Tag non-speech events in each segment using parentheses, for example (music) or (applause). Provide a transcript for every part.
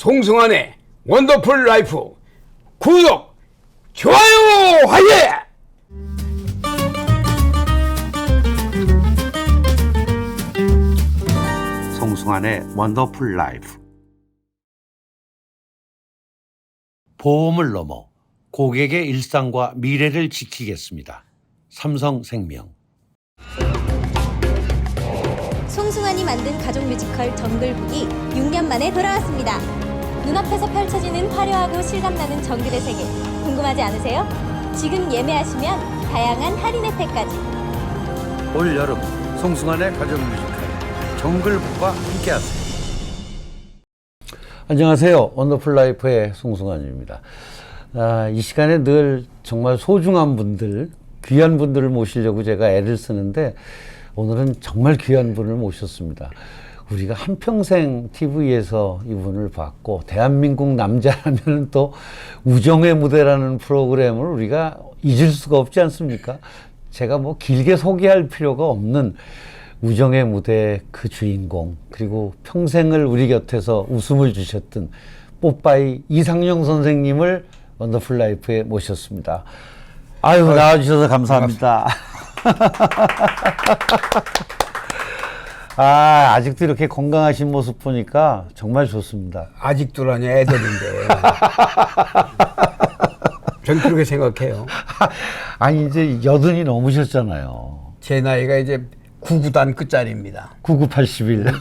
송승환의 원더풀 라이프 구독 좋아요 하예 송승환의 원더풀 라이프 보험을 넘어 고객의 일상과 미래를 지키겠습니다. 삼성생명 송승환이 만든 가족 뮤지컬 정글북이 6년 만에 돌아왔습니다. 눈앞에서 펼쳐지는 화려하고 실감나는 정글의 세계 궁금하지 않으세요? 지금 예매하시면 다양한 할인 혜택까지 올 여름 송승환의 가족 뮤지컬 정글북과 함께하세요. 안녕하세요. 원더풀 라이프의 송승환입니다. 아, 이 시간에 늘 정말 소중한 분들, 귀한 분들을 모시려고 제가 애를 쓰는데 오늘은 정말 귀한 분을 모셨습니다. 우리가 한평생 TV에서 이분을 봤고 대한민국 남자라면 또 우정의 무대라는 프로그램을 우리가 잊을 수가 없지 않습니까? 제가 뭐 길게 소개할 필요가 없는 우정의 무대 그 주인공 그리고 평생을 우리 곁에서 웃음을 주셨던 뽀빠이 이상용 선생님을 원더풀 라이프에 모셨습니다. 아유 나와주셔서 감사합니다. (laughs) 아 아직도 이렇게 건강하신 모습 보니까 정말 좋습니다. 아직도라니 애들인데 (laughs) 전 그렇게 생각해요 (laughs) 아니 이제 여든이 넘으셨잖아요. 제 나이가 이제 구구단 끝자리입니다 9981.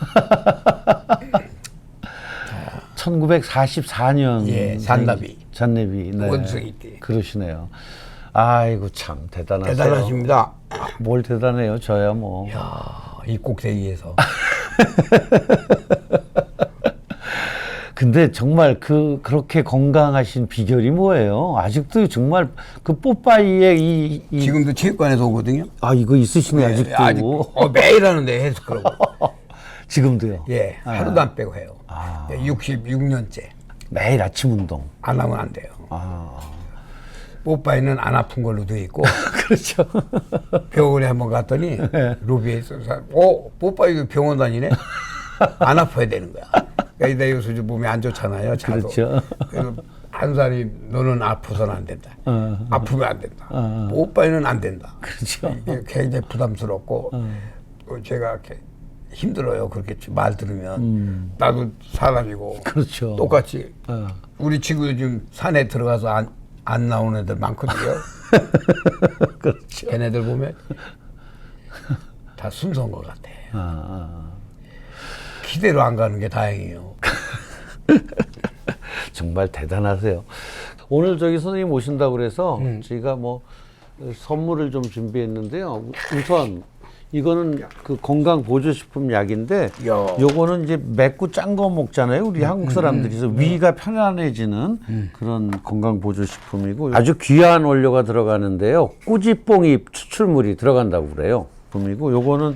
1944년. (laughs) 예, 잔나비. 잔나비. 네. 원숭이 때. 그러시네요. 아이고 참 대단하세요. 대단하십니다 뭘 대단해요? 저야 뭐. 야, 이 꼭대기에서. (laughs) 근데 정말 그 그렇게 건강하신 비결이 뭐예요? 아직도 정말 그 뽀빠이의 이, 이 지금도 체육관에서 오거든요. 아 이거 있으시네 예, 아직도. 아직 어, 매일 하는데 해서 그러고. (laughs) 지금도요. 예 하루도 안 빼고 해요. 예, 66년째. 매일 아침 운동. 안 하면 안 돼요. 아 뽀빠이는 안 아픈 걸로 돼 있고. (laughs) 그렇죠. 병원에 한번 갔더니 (laughs) 로비에 있어서 어 뽀빠이도 병원 다니네? 안 아파야 되는 거야. 그러니까 내 요새 좀 몸이 안 좋잖아요 자도. 그렇죠. 그래서 한 사람이 너는 아파서는 안 된다. 어. 아프면 안 된다. 뽀빠이는 안 된다. 그렇죠. 굉장히 부담스럽고 어, 제가 이렇게 힘들어요 그렇게 말 들으면. 나도 사람이고. 그렇죠. 똑같이 어. 우리 친구들 지금 산에 들어가서 안, 안 나오는 애들 많거든요 (laughs) 그렇죠. 걔네들 보면 다 순서인 것 같아 아, 기대로 안 가는 게 다행이에요 (laughs) 정말 대단하세요. 오늘 저기 선생님 오신다고 그래서 음. 저희가 뭐 선물을 좀 준비했는데요. 우선 이거는 그 건강 보조식품 약인데 야. 음, 요거는 이제 맵고 짠 거 먹잖아요. 우리 한국 사람들이 그래서 위가 편안해지는 그런 건강 보조식품이고 아주 귀한 원료가 들어가는데요. 꾸지뽕이 추출물이 들어간다고 그래요. 품이고 요거는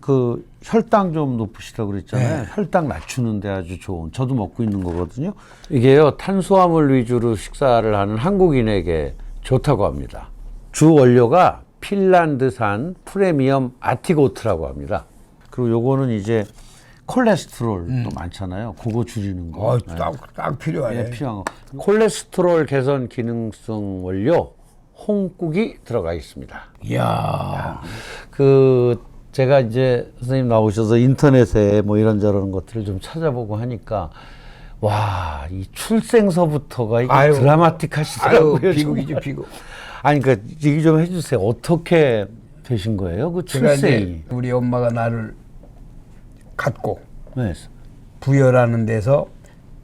그 혈당 좀 높으시다고 그랬잖아요. 네. 혈당 낮추는데 아주 좋은. 저도 먹고 있는 거거든요. 이게요 탄수화물 위주로 식사를 하는 한국인에게 좋다고 합니다. 주 원료가 핀란드산 프리미엄 아티고트라고 합니다. 그리고 요거는 이제 콜레스테롤도 많잖아요. 그거 줄이는 거. 어, 딱, 딱 필요하네 예, 필요한 거. 콜레스테롤 개선 기능성 원료 홍국이 들어가 있습니다. 이야 그 제가 이제 선생님 나오셔서 인터넷에 뭐 이런저런 것들을 좀 찾아보고 하니까 와 이 출생서부터가 이게 아유. 드라마틱하시더라고요. 비극이죠 비극 아니 그러니까 얘기 좀 해주세요. 어떻게 되신 거예요? 그 제가 출생이. 이제 우리 엄마가 나를 갖고 네. 부여라는 데서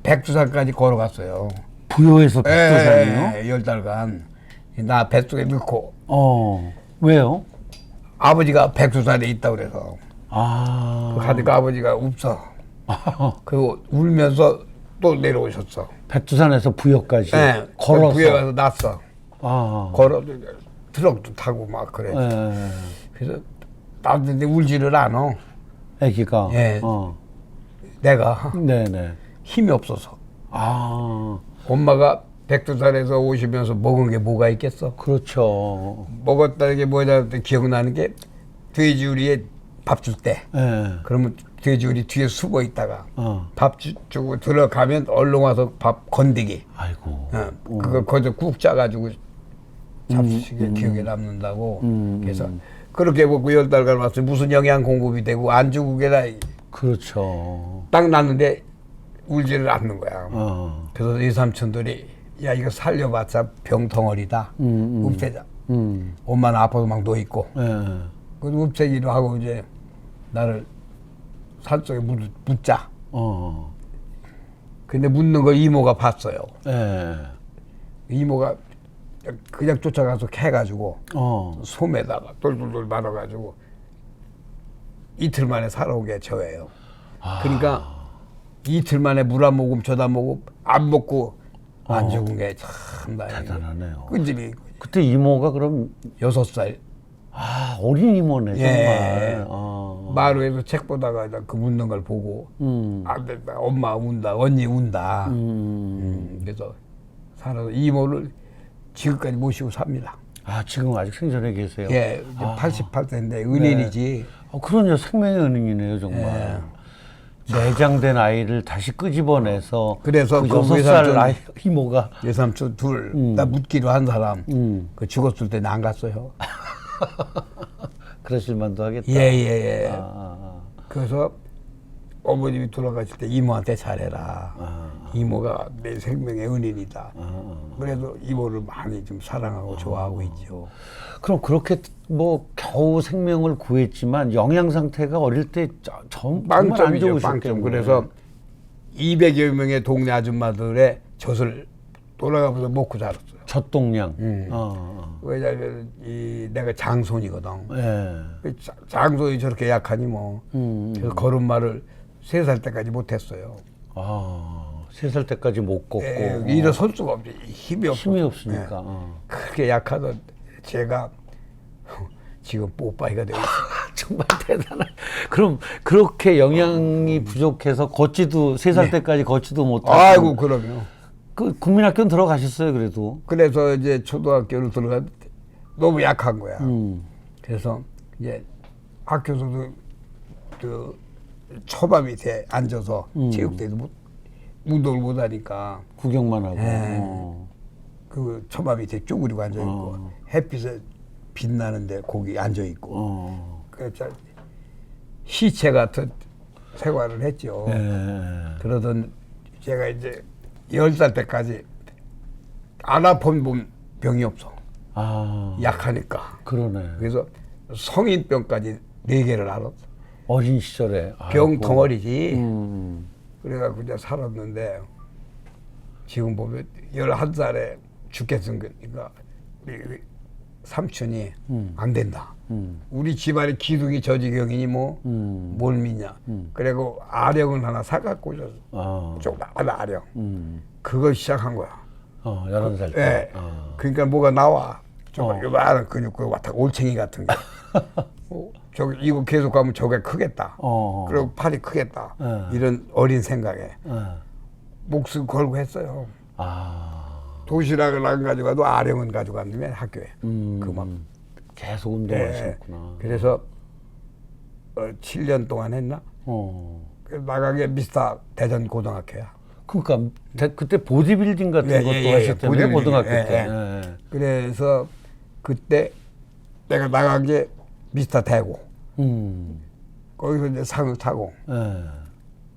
백두산까지 걸어갔어요 부여에서 백두산이요? 예, 열 달간 나 뱃속에 넣고 어 왜요? 아버지가 백두산에 있다 그래서 아 가니까 아버지가 없어 (laughs) 그리고 울면서 또 내려오셨어 백두산에서 부여까지 예, 걸어서. 부여 가서 났어 아. 걸어 트럭도 타고 막 그래 예. 그래서 나도 근데 울지를 않아 아기가. 예. 어. 내가 네네. 힘이 없어서 아 엄마가 백두산에서 오시면서 먹은 게 뭐가 있겠어 그렇죠. 먹었다는 게 뭐냐 기억나는 게 돼지우리에 밥 줄 때 예. 그러면 돼지우리 뒤에 숨어 있다가 어. 밥 주, 주고 들어가면 얼른 와서 밥 건디기. 아이고. 어, 그거 거기서 국 짜가지고 잡수시게 기억에 남는다고. 그래서 그렇게 먹고 열 달간 왔어요. 무슨 영양 공급이 되고 안주국에다 그렇죠. 딱 났는데 울지를 않는 거야. 어. 그래서 이 삼촌들이 야 이거 살려봤자 병덩어리다. 음, 음. 읍태자. 음. 엄마는 아파도 막 누워 있고. 예. 그 읍태기로 하고 이제 나를 산속에 묻, 묻자. 어. 근데 묻는 걸 이모가 봤어요. 예. 이모가 그냥 쫓아가서 캐가지고 어. 솜에다가 돌돌돌 말아가지고 이틀 만에 살아오게 저예요. 그러니까 이틀 만에 물 한 모금 저다 모금 안 먹고 안 죽은 게 참. 대단하네요. 끈집이 그때 이모가 그럼 여섯 살 아 어린 이모네 정말. 예. 어. 마루에서 책 보다가 그 묻는 걸 보고 음. 안 된다. 엄마 운다. 언니 운다. 음. 음, 그래서 살아서 이모를 지금까지 모시고 삽니다. 아 지금 아직 생전에 계세요. 예, 이제 88세인데 은인이지. 어, 그럼요 생명의 은인이네요 정말. 내장된 아이를 다시 끄집어내서 그래서 그 그 여섯 살 외삼촌- 아이 이모가 예삼촌 둘, 나 묻기로 한 사람. 음. 그 죽었을 때는 안 갔어요. 그러실 만도 하겠다. 예, 예, 예. 아, 아, 그래서 어머님이 돌아가실 때 이모한테 잘해라. 아. 이모가 내 생명의 은인이다. 아. 그래도 이모를 많이 좀 사랑하고 좋아하고 있죠. 아. 그럼 그렇게 뭐 겨우 생명을 구했지만 영양 상태가 어릴 때 저- 정- 정말 안 빵점이죠, 좋으셨겠네요. 빵점. 그래서 200여 명의 동네 아줌마들의 젖을 돌아가면서 먹고 자랐어요. 젖동량. 음. 어, 왜냐하면 이 내가 장손이거든. 어. 예. 그 자- 장손이 저렇게 약하니 뭐. 음. 그래서 걸음마를 세 살 때까지 못했어요. 아, 세 살 때까지 못 걷고 에, 일어설 수가 없지. 힘이 없어. 힘이 없으니까. 어. 그렇게 약하던 제가 (laughs) 지금 뽀빠이가 되고. (laughs) 정말 대단한. 그럼 그렇게 영양이 부족해서 걷지도 세 살 때까지 걷지도 못하고. 네. 아이고 그럼요. 그 국민학교는 들어가셨어요 그래도. 그래서 이제 초등학교를 들어갔는데 너무 약한 거야. 음. 그래서 이제 학교에서도 그 초밥 밑에 앉아서 음. 체육대도 못, 운동을 못 하니까 구경만 하고. 예. 어. 그 초밥 밑에 쭈그리고 앉아 있고 어. 햇빛에 빛나는데 거기 앉아 있고 어. 그래서 시체 같은 생활을 했죠. 예. 그러던 제가 이제 열 살 때까지 안 아픈 본 병이 없어. 아. 약하니까. 그러네. 그래서 성인병까지 네 개를 알았어. 어린 시절에. 병. 덩어리지. 음. 그래갖고 이제 살았는데 지금 보면 열한 살에 죽겠으니까 우리 삼촌이 음. 안 된다. 음. 우리 집안의 기둥이 저지경이니 뭐뭘 음. 믿냐. 음. 그리고 아령을 하나 사갖고 오셨어. 아. 조그만 아령. 음. 그걸 시작한 거야. 어, 11살 때. 예. 아. 그러니까 뭐가 나와. 저 어. 요만한 근육 그 왔다 올챙이 같은 게. (laughs) 어, 저기 이거 계속 가면 저게 크겠다. 어. 그리고 팔이 크겠다. 예. 이런 어린 생각에 예. 목숨 걸고 했어요. 아. 도시락을 안 가져가도 아령은 가져갔는데 학교에. 음. 그막 계속 예. 운동하셨구나. 그래서 어, 7년 동안 했나? 어. 그 나가게 미스터 대전 고등학교야. 그러니까 대- 그때 보디빌딩 같은 예, 것도 예, 예, 보디빌딩. 고등학교 예, 때. 예. 예. 그래서 그때 내가 나간 게 미스터 대고. 음. 거기서 이제 상을 타고. 예.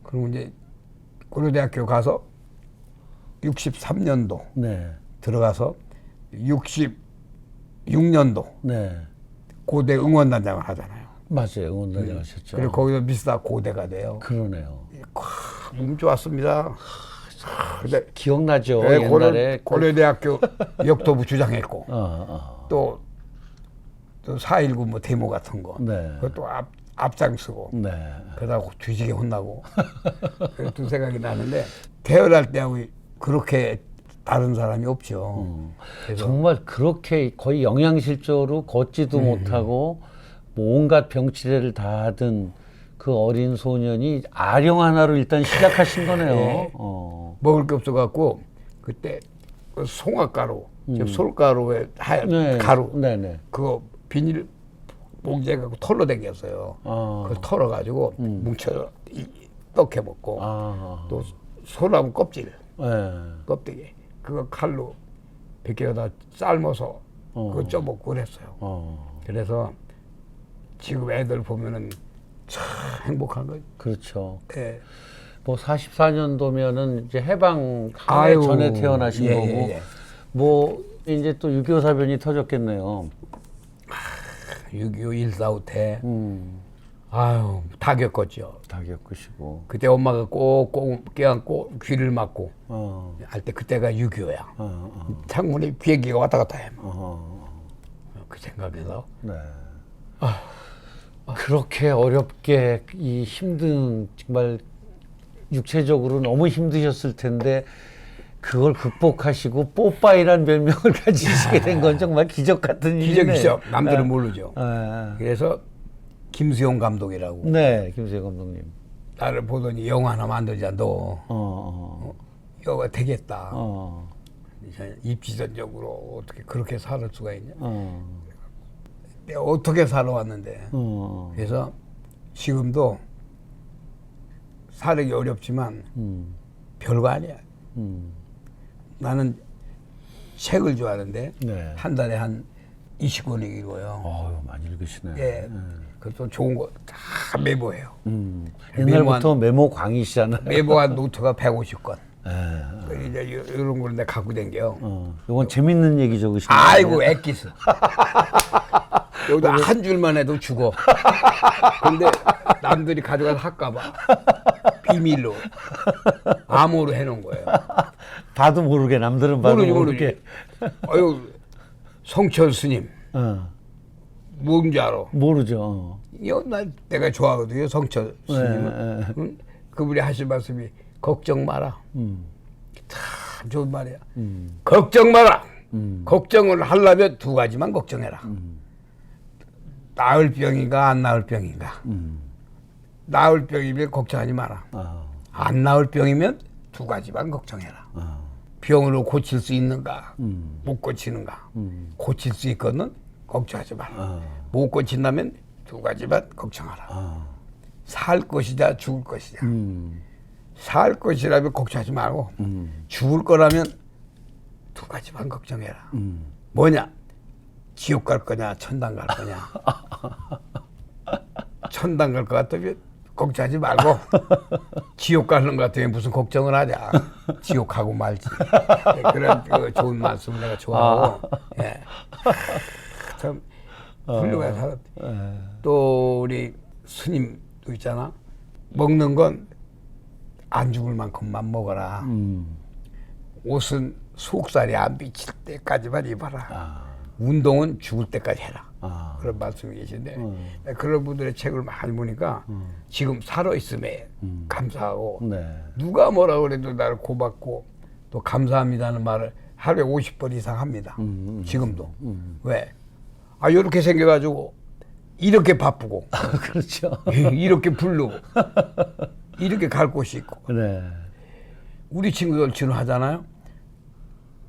그리고 이제 고려대학교 가서 63년도 네. 들어가서 66년도 네. 고대 응원단장을 하잖아요. 맞아요. 응원단장 하셨죠. 그리고 거기서 미스터 고대가 돼요. 그러네요. 운 좋았습니다. 근데 기억나죠? 예, 고려, 옛날에 그- 고려대학교 역도부 주장했고 어, 어. 또, 또 4.19 뭐 데모 같은 거 네. 그것도 앞, 앞장서고 네. 그러다가 뒤지게 혼나고 그랬던 생각이 나는데 태어날 때하고 그렇게 다른 사람이 없죠. 음. 정말 그렇게 거의 영양실조로 걷지도 음. 못하고 뭐 온갖 병치레를 다 하던 그 어린 소년이 아령 하나로 일단 시작하신 거네요. 예. (laughs) 어. 먹을 게 없어갖고 그때 그 송화가루, 저 솔가루에 하얀 네. 가루 네네. 그거 비닐 봉지에 갖고 털로 댕겼어요. 어. 그걸 털어가지고 뭉쳐 이- 떡해 먹고 아. 또 소나무 껍질 예. 껍데기 그거 칼로 몇 개가 다 삶아서 그거 쪄먹고 그랬어요. 어. 그래서 지금 애들 보면은 참 행복한 거죠. 그렇죠. 예. 뭐 44년도면은 이제 해방 아유, 전에 태어나신 예, 거고 예, 예. 뭐 이제 또 6.25 사변이 터졌겠네요. 6.25 일사후 때 음. 아유 다 겪었죠. 다 겪으시고. 그때 엄마가 꼭꼭 껴안고 귀를 막고 어. 할 때 그때가 6.25야. 어. 어. 창문에 비행기가 왔다 갔다 해. 어. 그 생각에서 네. 그렇게 어렵게 이 힘든 정말 육체적으로 너무 힘드셨을 텐데 그걸 극복하시고 뽀빠이란 별명을 (laughs) 가지시게 된 건 정말 기적 같은 일이네요. 기적이죠. 남들은 모르죠. 아, 그래서 김수용 감독이라고 네, 김수혜 감독님. 나를 보더니 영화 하나 만들자. 너 어, 어, 영화 되겠다. 어, 입지전적으로 어떻게 그렇게 살 수가 있냐? 어, 내가 어떻게 살아왔는데. 어, 그래서 지금도 살기 어렵지만 음, 별거 아니야. 음, 나는 책을 좋아하는데 네. 한 달에 한 20권을 읽어요. 어유 많이 읽으시네. 예. 그것도 좋은 거 다 메모해요. 음, 메모한- 옛날부터 메모 광이시잖아요. 메모한 노트가 150권. 예. 이제 이런 걸 내가 갖고 댕겨. 어, 이건 재밌는 얘기 적으신 아이고 액기스. 여기다 한 줄만 해도 죽어. 근데 남들이 가져가서 할까봐 비밀로 암호로 해놓은 거예요. (laughs) 봐도 모르게 남들은 봐도 모르지 모르게. 모르지. 아유 성철 스님 어, 뭔지 알아? 모르죠. 어. 이거 나 내가 좋아하거든요 성철 스님은. 네, 네. 응? 그분이 하신 말씀이 걱정 마라. 음, 참 좋은 말이야. 걱정 마라. 걱정을 하려면 두 가지만 걱정해라. 나을 병인가 안 나을 병인가. 나을 병이면 걱정하지 마라. 아, 안 나을 병이면 두 가지만 걱정해라. 아, 병으로 고칠 수 있는가, 음, 못 고치는가. 음, 고칠 수 있거든 걱정하지 마라. 아, 못 고친다면 두 가지만 걱정하라. 아, 살 것이냐 죽을 것이냐. 음, 살 것이라면 걱정하지 말고 음, 죽을 거라면 두 가지만 걱정해라. 음. 뭐냐? 지옥 갈 거냐, 천당 갈 거냐. (laughs) 천당 갈 것 같으면 걱정하지 말고 (laughs) 지옥 가는 것 같으면 무슨 걱정을 하냐. 지옥 가고 말지. 예, 그런 그 좋은 말씀 내가 좋아하고. 예. (laughs) 참 훌륭하게 살았. 또 우리 스님도 있잖아. 먹는 건 안 죽을 만큼만 먹어라. 음. 옷은 속살이 안 비칠 때까지만 입어라. 아, 운동은 죽을 때까지 해라. 아, 그런 말씀이 계신데 그런 분들의 책을 많이 보니까 지금 살아있음에 감사하고 네. 누가 뭐라 그래도 나를 고맙고 또 감사합니다는 말을 하루에 50번 이상 합니다. 지금도. 왜? 아, 이렇게 생겨가지고 이렇게 바쁘고 (laughs) 그렇죠. (laughs) 이렇게 부르고 이렇게 갈 곳이 있고 네. 우리 친구들 지원하잖아요.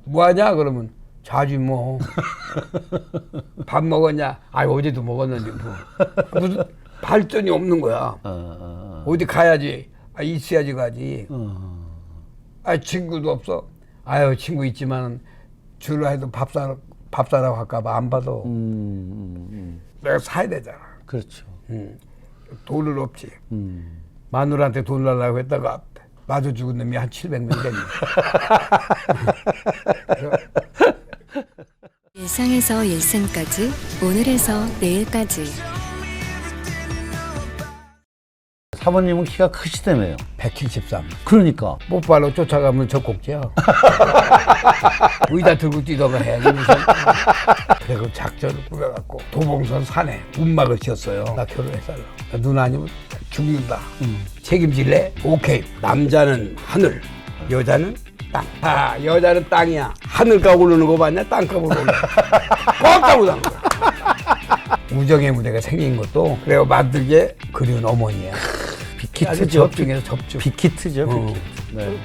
뭐 하냐? 그러면 자주 뭐. 밥 먹었냐? 아, 어제도 먹었는데 뭐. 무슨 발전이 없는 거야. 어, 어, 어 디 가야지. 아, 있어야지 가지. 어. 아, 친구도 없어. 아유, 친구 있지만 주로 해도 밥 사러, 밥 사라고 할까봐 안 받아. 음, 음, 음. 내가 사야 되잖아. 그렇죠. 음. 돈은 없지. 음. 마누라한테 돈 달라고 했다가 마주 죽은 놈이 한 700명 됐네. (laughs) 일상에서 일생까지 오늘에서 내일까지 사모님은 키가 크시다며요. 173. 그러니까. 뽀빠로 쫓아가면 저 꼭지야. (laughs) 의자 들고 뛰다가 해야지. 무슨. 그래, 그 작전을 꾸며갖고 도봉선 산에 운막을 지었어요. 나 결혼했어요. 누나 아니면 죽는다. 책임질래? 오케이. 남자는 하늘, 여자는 땅. 아, 여자는 땅이야. 하늘값 오르는 거 봤냐? 땅값 오르는 거. (laughs) 못한 거야. 우정의 무대가 생긴 것도 그래요 만들게 그리운 어머니야. 빅히트죠. 아주 접중에서 접중. 빅히트죠. 어. 빅히트. 네.